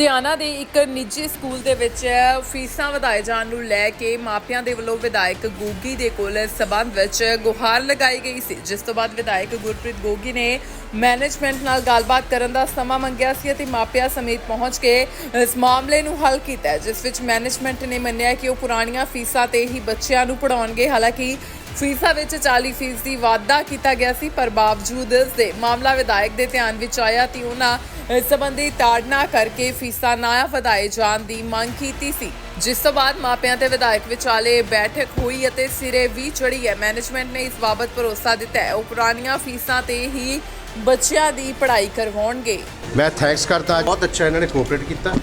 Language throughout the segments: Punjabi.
ਲੁਧਿਆਣਾ ਦੇ ਇੱਕ ਨਿੱਜੀ ਸਕੂਲ ਦੇ ਵਿੱਚ ਫੀਸਾਂ ਵਧਾਏ ਜਾਣ ਨੂੰ ਲੈ ਕੇ ਮਾਪਿਆਂ ਦੇ ਵੱਲੋਂ ਵਿਧਾਇਕ ਗੋਗੀ ਦੇ ਕੋਲ ਇਸ ਸਬੰਧ ਵਿੱਚ ਗੁਹਾਰ ਲਗਾਈ ਗਈ ਸੀ। ਜਿਸ ਤੋਂ ਬਾਅਦ ਵਿਧਾਇਕ ਗੁਰਪ੍ਰੀਤ ਗੋਗੀ ਨੇ ਮੈਨੇਜਮੈਂਟ ਨਾਲ ਗੱਲਬਾਤ ਕਰਨ ਦਾ ਸਮਾਂ ਮੰਗਿਆ ਸੀ ਅਤੇ ਮਾਪਿਆਂ ਸਮੇਤ ਪਹੁੰਚ ਕੇ ਇਸ ਮਾਮਲੇ ਨੂੰ ਹੱਲ ਕੀਤਾ ਜਿਸ ਵਿੱਚ ਮੈਨੇਜਮੈਂਟ ਨੇ ਮੰਨਿਆ ਕਿ ਉਹ ਪੁਰਾਣੀਆਂ ਫੀਸਾਂ ਤੇ ਹੀ ਬੱਚਿਆਂ ਨੂੰ ਪੜਾਉਣਗੇ ਹਾਲਾਂਕਿ ਫੀਸਾਂ ਵਿੱਚ 40 ਫੀਸਦੀ ਵਾਧਾ ਕੀਤਾ ਗਿਆ ਸੀ ਪਰ ਬਾਵਜੂਦ ਇਸ ਦੇ ਮਾਮਲਾ ਵਿਧਾਇਕ ਦੇ ਧਿਆਨ ਵਿੱਚ ਆਇਆ ਤੇ ਉਹਨਾਂ ਇਸ ਸੰਬੰਧੀ ਤਾੜਨਾ ਕਰਕੇ ਫੀਸਾਂ ਨਾ ਵਧਾਏ ਜਾਣ ਦੀ ਮੰਗ ਕੀਤੀ ਸੀ। ਜਿਸ ਤੋਂ ਬਾਅਦ ਮਾਪਿਆਂ ਤੇ ਵਿਧਾਇਕ ਵਿਚਾਲੇ ਬੈਠਕ ਹੋਈ ਅਤੇ ਸਿਰੇ ਵੀ ਚੜੀ ਹੈ। ਮੈਨੇਜਮੈਂਟ ਨੇ ਇਸ ਬਾਬਤ ਭਰੋਸਾ ਦਿੱਤਾ ਹੈ। ਉਹ ਪੁਰਾਣੀਆਂ ਫੀਸਾਂ ਤੇ ਹੀ ਬੱਚਿਆਂ ਦੀ ਪੜ੍ਹਾਈ ਕਰਵਾਉਣਗੇ। ਮੈਂ ਥੈਂਕਸ ਕਰਦਾ ਬਹੁਤ ਅੱਛਾ ਇਹਨਾਂ ਨੇ ਕੋਆਪਰੇਟ ਕੀਤਾ।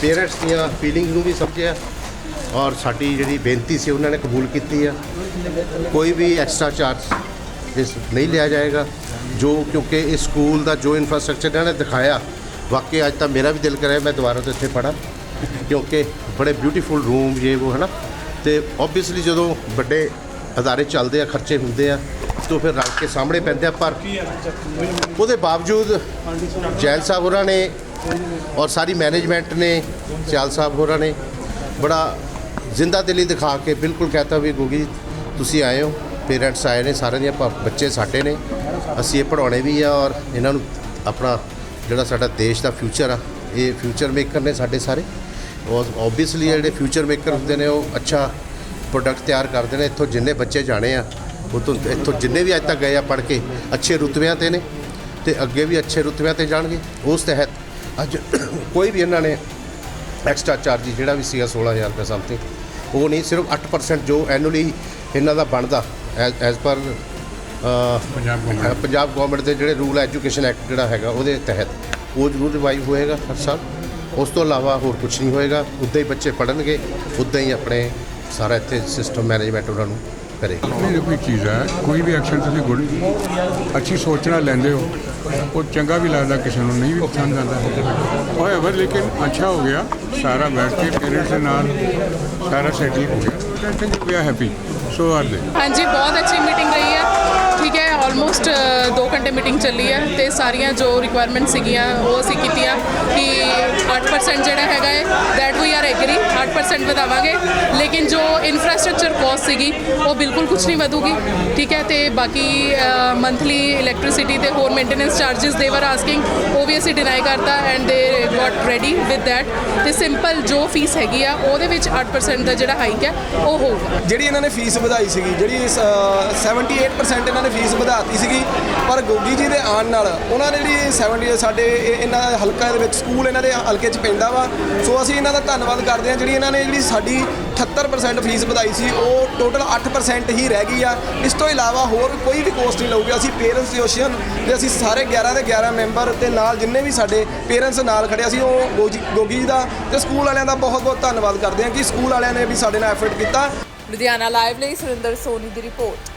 ਪੇਰੈਂਟਸ ਦੀਆਂ ਫੀਲਿੰਗਸ ਨੂੰ ਵੀ ਸਮਝਿਆ। ਔਰ ਸਾਡੀ ਜਿਹੜੀ ਬੇਨਤੀ ਸੀ ਉਹਨਾਂ ਨੇ ਕਬੂਲ ਕੀਤੀ ਆ। ਕੋਈ ਵੀ ਐਕਸਟਰਾ ਚਾਰਜ ਇਸ ਨਹੀਂ ਲਿਆ ਜਾਏਗਾ। ਜੋ ਕਿਉਂਕਿ ਇਸ ਸਕੂਲ ਦਾ ਜੋ ਇਨਫਰਾਸਟ੍ਰਕਚਰ ਇਹਨਾਂ ਨੇ ਦਿਖਾਇਆ, ਵਾਕਈ ਅੱਜ ਤਾਂ ਮੇਰਾ ਵੀ ਦਿਲ ਕਰਿਆ ਮੈਂ ਦੁਬਾਰਾ ਤੋਂ ਇੱਥੇ ਪੜਾਂ ਕਿਉਂਕਿ ਬੜੇ ਬਿਊਟੀਫੁਲ ਰੂਮ ਇਹ ਉਹ ਹੈ ਨਾ ਤੇ ਆਬਵੀਅਸਲੀ ਜਦੋਂ ਵੱਡੇ ਅਦਾਰੇ ਚੱਲਦੇ ਆ, ਖਰਚੇ ਹੁੰਦੇ ਆ, ਤਾਂ ਫਿਰ ਰਲ ਕੇ ਸਾਹਮਣੇ ਪੈਂਦੇ ਆ, ਪਰ ਉਹਦੇ ਬਾਵਜੂਦ ਜੈਲ ਸਾਹਿਬ ਹੋਰਾਂ ਨੇ ਔਰ ਸਾਰੀ ਮੈਨੇਜਮੈਂਟ ਨੇ, ਸਿਆਲ ਸਾਹਿਬ ਹੋਰਾਂ ਨੇ ਬੜਾ ਜ਼ਿੰਦਾ ਦਿਲੀ ਦਿਖਾ ਕੇ ਬਿਲਕੁਲ ਕਹਤਾ ਵੀ ਗੋਗੀ ਤੁਸੀਂ ਆਏ ਹੋ, ਪੇਰੈਂਟਸ ਆਏ ਨੇ, ਸਾਰਿਆਂ ਦੀਆਂ ਬੱਚੇ ਸਾਡੇ ਨੇ, ਅਸੀਂ ਇਹ ਪੜਾਉਣੇ ਵੀ ਆ ਔਰ ਇਹਨਾਂ ਨੂੰ ਆਪਣਾ ਜਿਹੜਾ ਸਾਡਾ ਦੇਸ਼ ਦਾ ਫਿਊਚਰ ਆ, ਇਹ ਫਿਊਚਰ ਮੇਕਰ ਨੇ ਸਾਡੇ ਸਾਰੇ। ਔਰ ਆਬਵੀਅਸਲੀ ਜਿਹੜੇ ਫਿਊਚਰ ਮੇਕਰ ਹੁੰਦੇ ਨੇ, ਉਹ ਅੱਛਾ ਪ੍ਰੋਡਕਟ ਤਿਆਰ ਕਰਦੇ ਨੇ, ਇੱਥੋਂ ਜਿੰਨੇ ਬੱਚੇ ਜਾਣੇ ਆ, ਉਹ ਤੋਂ ਇੱਥੋਂ ਜਿੰਨੇ ਵੀ ਅੱਜ ਤੱਕ ਗਏ ਆ ਪੜ੍ਹ ਕੇ, ਅੱਛੇ ਰੁਤਬਿਆਂ ਤੇ ਨੇ ਤੇ ਅੱਗੇ ਵੀ ਅੱਛੇ ਰੁਤਬਿਆਂ ਤੇ ਜਾਣਗੇ। ਉਸ ਤਹਿਤ ਅੱਜ ਕੋਈ ਵੀ ਇਹਨਾਂ ਨੇ ਐਕਸਟਰਾ ਚਾਰਜ ਜਿਹੜਾ ਵੀ ਸੀਗਾ 16000 ਰੁਪਏ ਸਮਥਿੰਗ ਉਹ ਨਹੀਂ ਸਿਰਫ 8% ਜੋ ਐਨੂਅਲੀ ਇਹਨਾਂ ਦਾ ਬਣਦਾ ਐਜ਼ ਪਰ ਪੰਜਾਬ ਗਵਰਨਮੈਂਟ ਦੇ। ਜਿਹੜੇ ਰੂਲ ਐਜੂਕੇਸ਼ਨ ਐਕਟ ਜਿਹੜਾ ਹੈਗਾ ਉਹਦੇ ਤਹਿਤ। ਉਹ ਜ਼ਰੂਰ ਰਿਵਾਈਵ ਹੋਏਗਾ ਹਰ ਸਾਲ। ਉਸ ਤੋਂ ਇਲਾਵਾ ਹੋਰ ਕੁਝ ਨਹੀਂ ਹੋਏਗਾ। ਉੱਦਾਂ ਹੀ ਬੱਚੇ ਪੜ੍ਹਨਗੇ ਉੱਦਾਂ ਹੀ ਆਪਣੇ ਸਾਰਾ ਇੱਥੇ ਸਿਸਟਮ ਮੈਨੇਜਮੈਂਟ ਉਹਨਾਂ ਨੂੰ ਨਹੀਂ ਦੇਖੋ ਇੱਕ ਚੀਜ਼ ਹੈ ਕੋਈ ਵੀ ਐਕਸ਼ਨ ਤੁਸੀਂ ਗੁੱਡ ਅੱਛੀ ਸੋਚ ਨਾਲ ਲੈਂਦੇ ਹੋ ਉਹ ਚੰਗਾ ਵੀ ਲੱਗਦਾ ਕਿਸੇ ਨੂੰ ਨਹੀਂ ਵੀ ਪਸੰਦ ਆਉਂਦਾ। ਹੋਏਵਰ ਲੇਕਿਨ ਅੱਛਾ ਹੋ ਗਿਆ ਸਾਰਾ ਬੈਠ ਕੇ ਪੇਰੈਂਟਸ ਦੇ ਨਾਲ ਸਾਰਾ ਸੈਟਲ ਹੋ ਗਿਆ। Think we are happy so are they ਹਾਂਜੀ ਬਹੁਤ ਅੱਛੀ ਮੀਟਿੰਗ ਰਹੀ ਹੈ। ਠੀਕ ਹੈ ਆਲਮੋਸਟ 2 ਘੰਟੇ ਮੀਟਿੰਗ ਚੱਲੀ ਹੈ ਤੇ ਸਾਰੀਆਂ ਜੋ ਰਿਕੁਆਇਰਮੈਂਟ ਸੀਗੀਆਂ ਉਹ ਅਸੀਂ ਕੀਤੀਆਂ ਕਿ 8% ਜਿਹੜਾ ਹੈਗਾ ਹੈ ਦੈਟ ਵੀ ਆਰ ਐਗਰੀ 8% ਵਧਾਵਾਂਗੇ। ਲੇਕਿਨ ਜੋ ਇਨਫਰਾਸਟ੍ਰਕਚਰ ਕੋਸਟ ਸੀਗੀ ਉਹ ਬਿਲਕੁਲ ਕੁਝ ਨਹੀਂ ਵਧੂਗੀ। ਠੀਕ ਹੈ ਤੇ ਬਾਕੀ ਮੰਥਲੀ ਇਲੈਕਟ੍ਰਿਸਿਟੀ ਤੇ ਹੋਰ ਮੇਨਟੇਨੈਂਸ ਚਾਰजेस ਦੇ ਵਰ ਆਸਕਿੰਗ ਉਹ ਵੀ ਅਸੀਂ ਡਿਨਾਈ ਕਰਤਾ and they got ready with that ਤੇ ਸਿੰਪਲ ਜੋ ਫੀਸ ਹੈਗੀ ਆ ਉਹਦੇ ਵਿੱਚ 8% ਦਾ ਜਿਹੜਾ ਹਾਈਕ ਹੈ ਉਹ ਹੋਊਗਾ। ਜਿਹੜੀ ਇਹਨਾਂ ਨੇ ਫੀਸ ਵਧਾਈ ਸੀਗੀ ਜਿਹੜੀ ਅ, 78% ਇਹਨਾਂ ਨੇ ਫੀਸ ਵਧਾਤੀ ਸੀਗੀ ਪਰ ਗੋਗੀ ਜੀ ਦੇ ਆਉਣ ਨਾਲ ਉਹਨਾਂ ਨੇ ਜਿਹੜੀ 70 ਸਾਡੇ ਇਹਨਾਂ ਹਲਕਾ ਦੇ ਵਿੱਚ ਸਕੂਲ ਇਹਨਾਂ ਦੇ ਹਲਕੇ 'ਚ ਪੈਂਦਾ ਵਾ ਸੋ ਅਸੀਂ ਇਹਨਾਂ ਦਾ ਧੰਨਵਾਦ ਕਰਦੇ ਹਾਂ ਜਿਹੜੀ ਇਹਨਾਂ ਨੇ ਜਿਹੜੀ ਸਾਡੀ 78% ਫੀਸ ਵਧਾਈ ਸੀ, ਉਹ ਟੋਟਲ 8% ਹੀ ਰਹਿ ਗਈ ਆ। ਇਸ ਤੋਂ ਇਲਾਵਾ ਹੋਰ ਕੋਈ ਵੀ ਕੋਸਟ ਨਹੀਂ ਲਊਗੀ। ਅਸੀਂ ਪੇਰੈਂਟਸ ਐਸੋਸੀਏਸ਼ਨ ਦੇ ਅਸੀਂ ਸਾਰੇ 11 ਦੇ 11 ਮੈਂਬਰ ਤੇ ਨਾਲ ਜਿੰਨੇ ਵੀ ਸਾਡੇ ਪੇਰੈਂਟਸ ਨਾਲ ਖੜਿਆ ਸੀ ਉਹ ਗੋਜੀ- ਗੋਗੀ ਜੀ ਦਾ ਤੇ ਸਕੂਲ ਵਾਲਿਆਂ ਦਾ ਬਹੁਤ ਬਹੁਤ ਧੰਨਵਾਦ ਕਰਦੇ ਹਾਂ ਕਿ ਸਕੂਲ ਵਾਲਿਆਂ ਨੇ ਵੀ ਸਾਡੇ ਨਾਲ ਐਫਰਟ ਕੀਤਾ। ਲੁਧਿਆਣਾ ਲਾਈਵ ਲਈ ਸੁਰਿੰਦਰ ਸੋਨੀ ਦੀ ਰਿਪੋਰਟ